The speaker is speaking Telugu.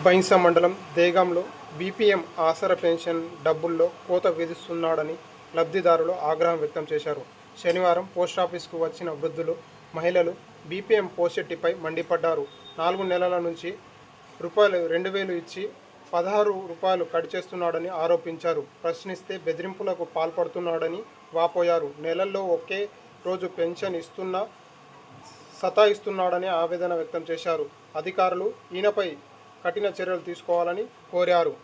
బైన్సా మండలం దేగంలో బీపీఎం ఆసర పెన్షన్ డబ్బుల్లో కోత విధిస్తున్నాడని లబ్ధిదారులు ఆగ్రహం వ్యక్తం చేశారు. శనివారం పోస్టాఫీస్కు వచ్చిన వృద్ధులు మహిళలు బీపీఎం పోస్టెట్టిపై మండిపడ్డారు. నాలుగు నెలల నుంచి రూపాయలు రెండు వేలు ఇచ్చి పదహారు రూపాయలు కట్ చేస్తున్నాడని ఆరోపించారు. ప్రశ్నిస్తే బెదిరింపులకు పాల్పడుతున్నాడని వాపోయారు. నెలల్లో ఒకే రోజు పెన్షన్ ఇస్తున్నా సతాయిస్తున్నాడని ఆవేదన వ్యక్తం చేశారు. అధికారులు ఈయనపై కఠిన చర్యలు తీసుకోవాలని కోరారు.